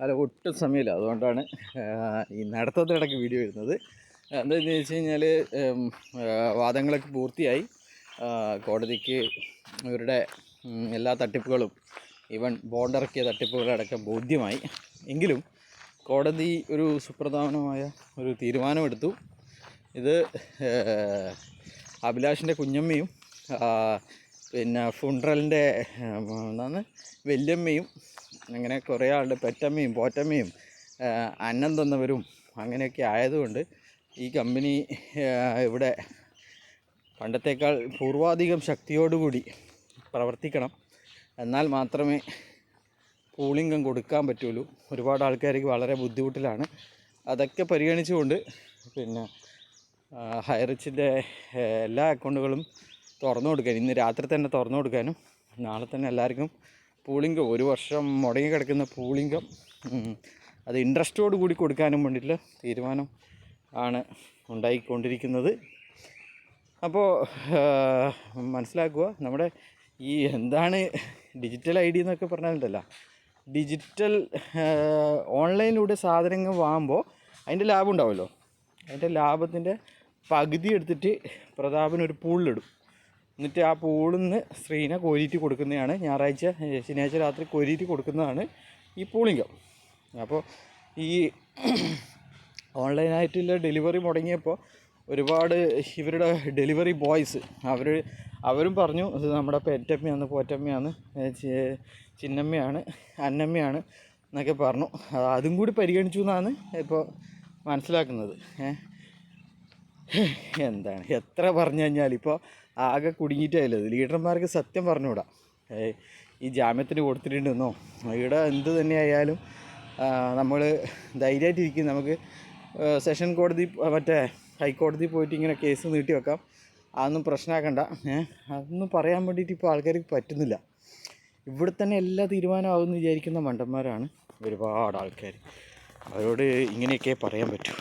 അല്ല ഒട്ടും സമയമില്ല. അതുകൊണ്ടാണ് ഈ നടത്തത്തിനിടയ്ക്ക് വീഡിയോ വരുന്നത് എന്താണെന്ന് വെച്ച് കഴിഞ്ഞാൽ വാദങ്ങളൊക്കെ പൂർത്തിയായി. കോടതിക്ക് ഇവരുടെ എല്ലാ തട്ടിപ്പുകളും ഇവൻ ബോണ്ടിറക്കിയ തട്ടിപ്പുകളടക്കം ബോധ്യമായി. എങ്കിലും കോടതി ഒരു സുപ്രധാനമായ ഒരു തീരുമാനമെടുത്തു. ഇത് അഭിലാഷിന്റെ കുഞ്ഞമ്മയും പിന്നെ ഫുണ്ട്രലിന്റെ എന്താണ് വല്യമ്മയും അങ്ങനെ കുറേ ആളുടെ പെറ്റമ്മയും പോറ്റമ്മയും അന്നം തന്നവരും അങ്ങനെയൊക്കെ ആയതുകൊണ്ട് ഈ കമ്പനി ഇവിടെ പണ്ടത്തേക്കാൾ പൂർവാധികം ശക്തിയോടുകൂടി പ്രവർത്തിക്കണം. എന്നാൽ മാത്രമേ പൂളിംഗം കൊടുക്കാൻ പറ്റുള്ളൂ. ഒരുപാട് ആൾക്കാർക്ക് വളരെ ബുദ്ധിമുട്ടിലാണ്. അതൊക്കെ പരിഗണിച്ചുകൊണ്ട് പിന്നെ ഹൈറിച്ചിന്റെ എല്ലാ അക്കൗണ്ടുകളും തുറന്നു കൊടുക്കാൻ ഇന്ന് രാത്രി തന്നെ തുറന്നു കൊടുക്കാനും നാളെ തന്നെ എല്ലാവർക്കും പൂളിംഗം ഒരു വർഷം മുടങ്ങി കിടക്കുന്ന പൂളിംഗം. അത് ഇൻട്രസ്റ്റോട് കൂടി കൊടുക്കാനും വേണ്ടിയിട്ടുള്ള തീരുമാനം ആണ് ഉണ്ടായിക്കൊണ്ടിരിക്കുന്നത്. അപ്പോൾ മനസ്സിലാക്കുക നമ്മുടെ ഈ എന്താണ് ഡിജിറ്റൽ ഐ ഡി എന്നൊക്കെ പറഞ്ഞാലുണ്ടല്ലോ. ഡിജിറ്റൽ ഓൺലൈനിലൂടെ സാധനങ്ങൾ വാങ്ങുമ്പോൾ അതിന്റെ ലാഭം ഉണ്ടാവുമല്ലോ. അതിന്റെ ലാഭത്തിന്റെ പകുതി എടുത്തിട്ട് പ്രതാപന് ഒരു പൂളിലിടും. എന്നിട്ട് ആ പൂളിൽ നിന്ന് സ്ത്രീനെ കോരിയിട്ട് കൊടുക്കുന്നതാണ്. ഞായറാഴ്ച ശനിയാഴ്ച രാത്രി കോരിയിട്ട് കൊടുക്കുന്നതാണ് ഈ പൂളിംഗം. അപ്പോൾ ഈ ഓൺലൈനായിട്ടുള്ള ഡെലിവറി മുടങ്ങിയപ്പോൾ ഒരുപാട് ഇവരുടെ ഡെലിവറി ബോയ്സ് അവർ അവരും പറഞ്ഞു ഇത് നമ്മുടെ പെറ്റമ്മയാണ് പോറ്റമ്മയാണ് ചിന്നമ്മയാണ് അന്നമ്മയാണ് എന്നൊക്കെ പറഞ്ഞു. അതും കൂടി പരിഗണിച്ചു എന്നാണ് ഇപ്പോൾ മനസ്സിലാക്കുന്നത്. ഏഹ് എന്താണ്? എത്ര പറഞ്ഞു കഴിഞ്ഞാൽ ഇപ്പോൾ ആകെ കുടുങ്ങിയിട്ടായില്ല ലീഡർമാർക്ക് സത്യം പറഞ്ഞുകൂടാ. ഈ ജാമ്യത്തിന് കൊടുത്തിട്ടുണ്ടെന്നോ? ഇവിടെ എന്ത് തന്നെയായാലും നമ്മൾ ധൈര്യമായിട്ടിരിക്കും. നമുക്ക് സെഷൻ കോടതി മറ്റേ ഹൈക്കോടതി പോയിട്ട് ഇങ്ങനെ കേസ് നീട്ടി വെക്കാം. അതൊന്നും പ്രശ്നമാക്കണ്ട. അതൊന്നും പറയാൻ വേണ്ടിയിട്ട് ഇപ്പോൾ ആൾക്കാർക്ക് പറ്റുന്നില്ല. ഇവിടെ തന്നെ എല്ലാ തീരുമാനമാകുമെന്ന് വിചാരിക്കുന്ന മണ്ടന്മാരാണ് ഒരുപാട് ആൾക്കാർ അവരോട് ഇങ്ങനെയൊക്കെ പറയാൻ പറ്റൂ.